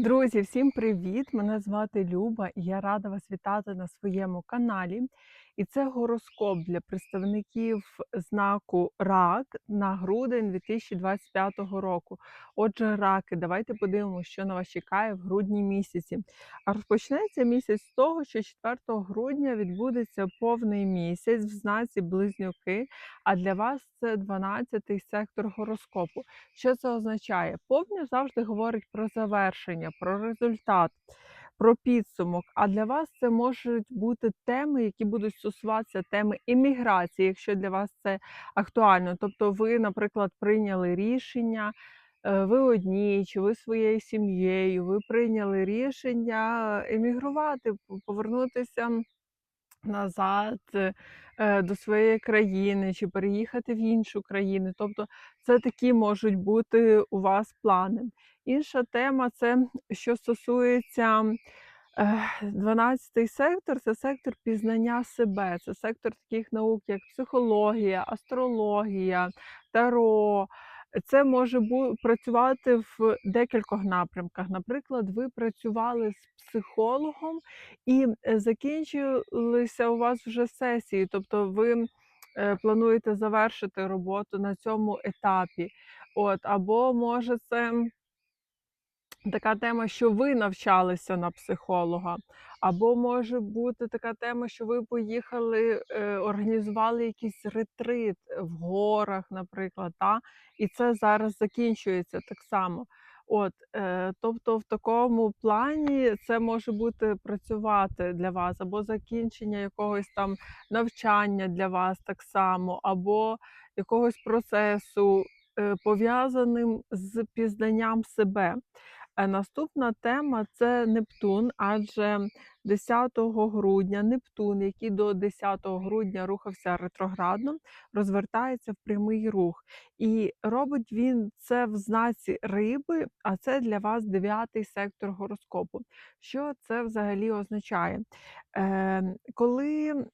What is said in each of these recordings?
Друзі, всім привіт! Мене звати Люба і я рада вас вітати на своєму каналі. І це гороскоп для представників знаку РАК на грудень 2025 року. Отже, раки, давайте подивимося, що на вас чекає в грудні місяці. А розпочнеться місяць з того, що 4 грудня відбудеться повний місяць в знаці Близнюки. А для вас це 12-й сектор гороскопу. Що це означає? Повня завжди говорить про завершення, про результат, про підсумок. А для вас це можуть бути теми, які будуть стосуватися теми імміграції, якщо для вас це актуально. Тобто, ви, наприклад, прийняли рішення. е, Ви одні, чи ви своєю сім'єю, ви прийняли рішення емігрувати, повернутися назад е, до своєї країни чи переїхати в іншу країну. Тобто це такі можуть бути у вас плани. Інша тема це що стосується. 12-й сектор це сектор пізнання себе, це сектор таких наук, як психологія, астрологія, таро. Це може працювати в декількох напрямках. Наприклад, ви працювали з психологом і е, закінчилися у вас вже сесії, тобто ви е, плануєте завершити роботу на цьому етапі. От, або може це така тема, що ви навчалися на психолога, або може бути така тема, що ви поїхали, е, організували якийсь ретрит в горах, наприклад, та? і це зараз закінчується так само. От, е, тобто, в такому плані це може бути працювати для вас, або закінчення якогось там навчання для вас так само, або якогось процесу, е, пов'язаним з пізнанням себе. Е, Наступна тема це Нептун, адже 10 грудня Нептун, який до 10 грудня рухався ретроградно, розвертається в прямий рух. І робить він це в знаці риби, а це для вас дев'ятий сектор гороскопу. Що це взагалі означає? Е, коли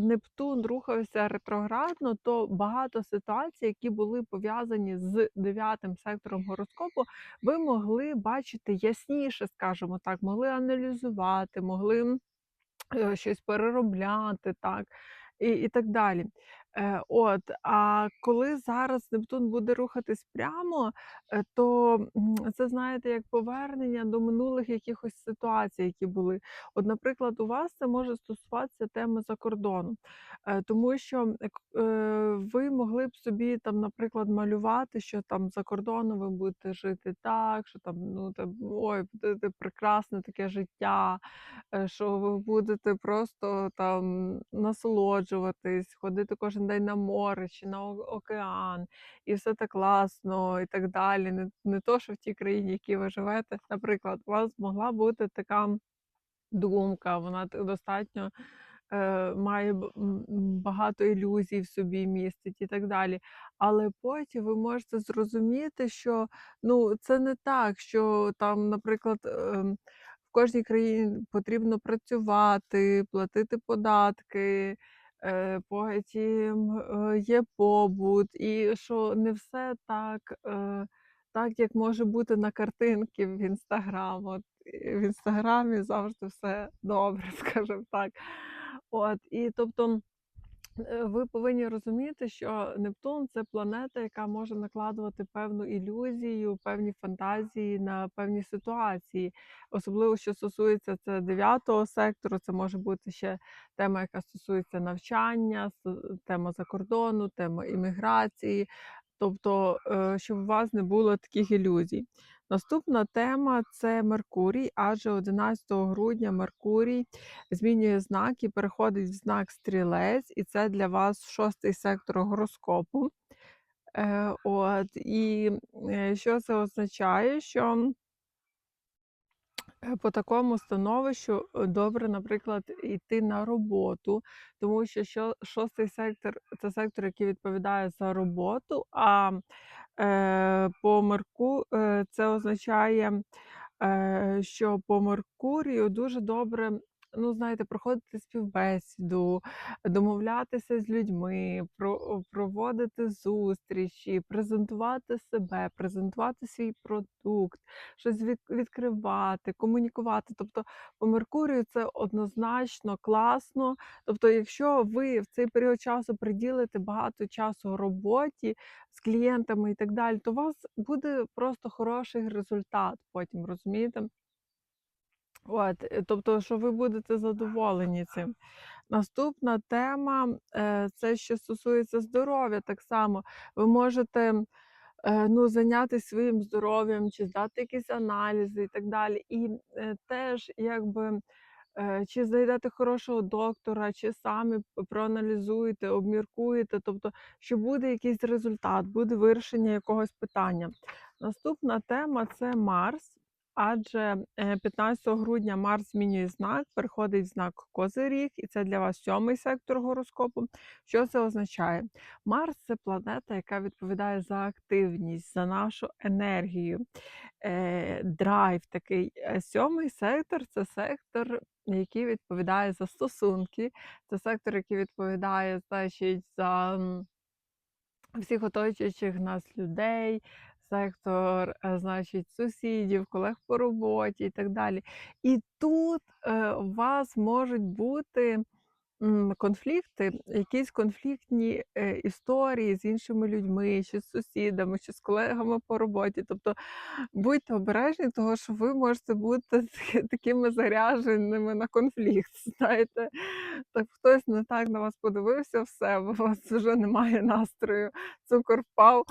Нептун рухався ретроградно, то багато ситуацій, які були пов'язані з дев'ятим сектором гороскопу, ви могли бачити ясніше, скажімо так, могли аналізувати, могли е, щось переробляти, так, і, і так далі. Е, от, а коли зараз Нептун буде рухатись прямо, е, то це знаєте як повернення до минулих якихось ситуацій, які були. От, наприклад, у вас це може стосуватися теми за кордону, е, тому що ви могли б собі там, наприклад, малювати, що там за кордоном ви будете жити так, що там ну там ой, буде прекрасне таке життя що ви будете просто там насолоджуватись, ходити кожен день на море чи на океан, і все так класно, і так далі. Не, не то, що в тій країні, в якій ви живете. Наприклад, у вас могла бути така думка, вона достатньо е, має багато ілюзій в собі містить і так далі. Але потім ви можете зрозуміти, що ну, це не так, що там, наприклад, ем, в кожній країні потрібно працювати, платити податки. Е, Потім е, є побут, і що не все так, е, так як може бути на картинці в інстаграм. От в інстаграмі завжди все добре, скажімо так. От, і тобто ви повинні розуміти, що Нептун це планета, яка може накладувати певну ілюзію, певні фантазії на певні ситуації. Особливо, що стосується це дев'ятого сектору, це може бути ще тема, яка стосується навчання, тема закордону, тема імміграції. Тобто, е, щоб у вас не було таких ілюзій. Наступна тема це Меркурій, адже 11 грудня Меркурій змінює знак і переходить в знак стрілець, і це для вас шостий сектор гороскопу. Е, от, і е, що це означає? Що по такому становищу е, добре, наприклад, йти на роботу, тому що шостий сектор це сектор, який відповідає за роботу. А е, по Мерку е, це означає, е, що по Меркурію дуже добре ну, знаєте, проходити співбесіду, домовлятися з людьми, про проводити зустрічі, презентувати себе, презентувати свій продукт, щось від відкривати, комунікувати. Тобто по Меркурію це однозначно класно. Тобто, якщо ви в цей період часу приділите багато часу роботі з клієнтами і так далі, то у вас буде просто хороший результат потім, розумієте? От, е, тобто, що ви будете задоволені цим. Наступна тема, е, це що стосується здоров'я, так само ви можете, е, ну, зайнятися своїм здоров'ям чи здати якісь аналізи і так далі. І, теж якби, чи знайдете хорошого доктора, чи самі проаналізуєте, обміркуєте, тобто, що буде якийсь результат, буде вирішення якогось питання. Наступна тема це Марс, адже, е, 15 грудня Марс змінює знак, переходить знак Козиріг, і це для вас сьомий сектор гороскопу. Що це означає? Марс це планета, яка відповідає за активність, за нашу енергію, е, драйв такий. Е, сьомий сектор це сектор, який відповідає за стосунки, це сектор, який відповідає, значить, за всіх оточуючих нас людей, сектор, е, значить, сусідів, колег по роботі і так далі. І тут е, у вас можуть бути конфлікти, якісь конфліктні е, історії з іншими людьми, чи з сусідами, чи з колегами по роботі. Тобто будьте обережні, того що ви можете бути таки- такими зарядженими на конфлікт. Знаєте, так хтось не так на вас подивився, все, у вас вже немає настрою, цукор впав,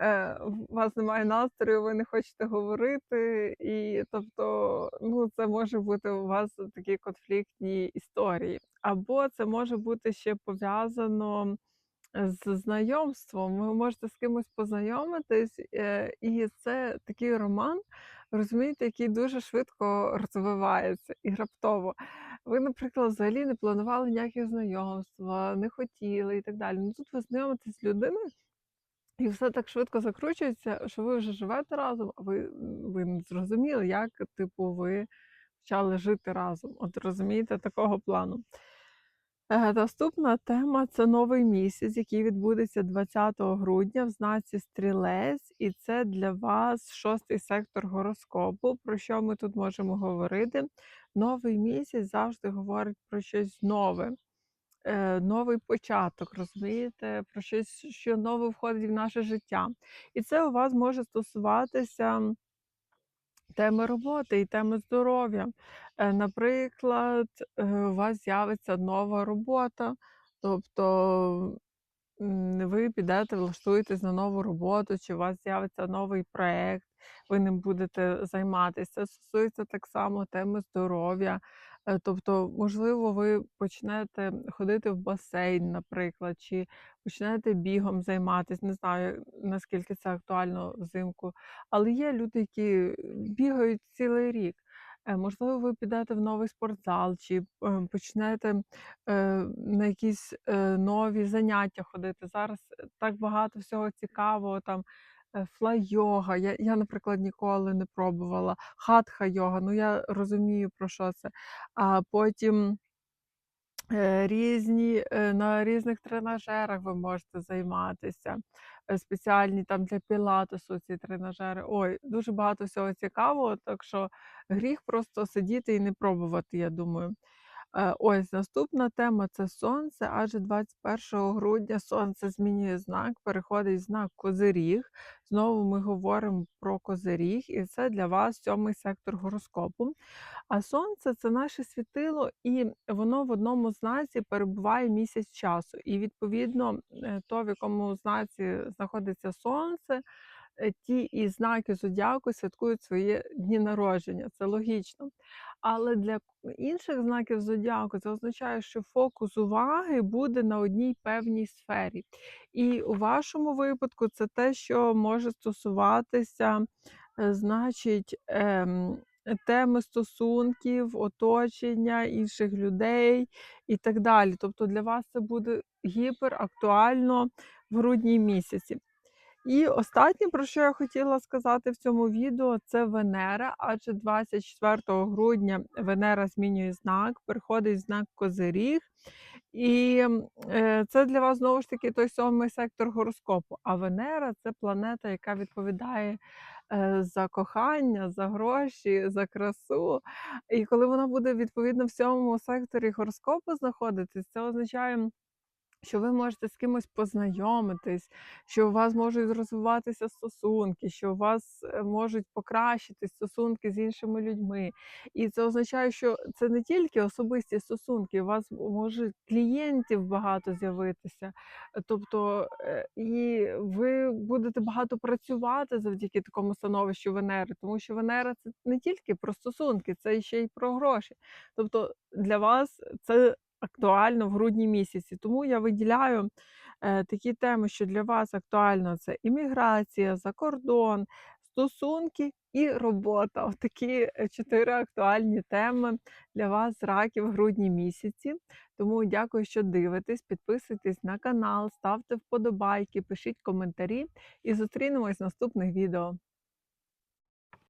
е, у вас немає настрою, ви не хочете говорити, і тобто, ну, це може бути у вас такі конфліктні історії. Або це може бути ще пов'язано з знайомством. Ви можете з кимось познайомитись, е, і це такий роман, розумієте, який дуже швидко розвивається і раптово. Ви, наприклад, взагалі не планували ніяких знайомства, не хотіли і так далі. Ну тут ви знайомитесь з людиною, і все так швидко закручується, що ви вже живете разом, а ви, ви не зрозуміли, як типу ви почали жити разом. От розумієте, такого плану. Е, Наступна тема це новий місяць, який відбудеться 20 грудня в знаці Стрілець, і це для вас шостий сектор гороскопу. Про що ми тут можемо говорити? Новий місяць завжди говорить про щось нове, е, новий початок, розумієте, про щось, що нове входить в наше життя. І це у вас може стосуватися теми роботи і теми здоров'я. Е, Наприклад, е, у вас з'явиться нова робота, тобто ви підете, влаштуєтесь на нову роботу, чи у вас з'явиться новий проєкт, ви ним будете займатися. Це стосується так само теми здоров'я. Е, Тобто, можливо, ви почнете ходити в басейн, наприклад, чи почнете бігом займатися. Не знаю, наскільки це актуально взимку. Але є люди, які бігають цілий рік. Е, Можливо, ви підете в новий спортзал, чи е, почнете е, на якісь нові заняття ходити. Зараз так багато всього цікавого, там е, флай-йога. Я, я, наприклад, ніколи не пробувала. Хатха-йога, ну я розумію, про що це. А потім. Е, Різні е, на різних тренажерах ви можете займатися. Е, Спеціальні там для пілатесу ці тренажери. Ой, дуже багато всього цікавого, так що гріх просто сидіти і не пробувати, я думаю. Е, Ось наступна тема це сонце, адже 21 грудня сонце змінює знак, переходить знак Козиріг. Знову ми говоримо про Козиріг, і це для вас сьомий сектор гороскопу. А сонце це наше світило, і воно в одному знаці перебуває місяць часу. І відповідно, е, то, в якому знаці знаходиться сонце, е, ті і знаки зодіаку святкують свої дні народження. Це логічно. Але для інших знаків зодіаку це означає, що фокус уваги буде на одній певній сфері. І у вашому випадку це те, що може стосуватися, е, значить, ем, теми стосунків, оточення, інших людей і так далі. Тобто для вас це буде гіперактуально в грудні місяці. І останнє, про що я хотіла сказати в цьому відео, це Венера, адже 24 грудня Венера змінює знак, переходить в знак Козиріг. І е, це для вас знову ж таки той самий сектор гороскопу. А Венера це планета, яка відповідає е, за кохання, за гроші, за красу. І коли вона буде відповідно в сьомому секторі гороскопу знаходитись, це означає. Що ви можете з кимось познайомитись, що у вас можуть розвиватися стосунки, що у вас е, можуть покращити стосунки з іншими людьми. І це означає, що це не тільки особисті стосунки, у вас може клієнтів багато з'явитися. Тобто, е, і ви будете багато працювати завдяки такому становищу Венери, тому що Венера це не тільки про стосунки, це ще й про гроші. Тобто для вас це актуально в грудні місяці. Тому я виділяю е, такі теми, що для вас актуально це імміграція, за кордон, стосунки і робота. Такі чотири актуальні теми для вас, раків в грудні місяці. Тому дякую, що дивитесь. Підписуйтесь на канал, ставте вподобайки, пишіть коментарі і зустрінемось в наступних відео.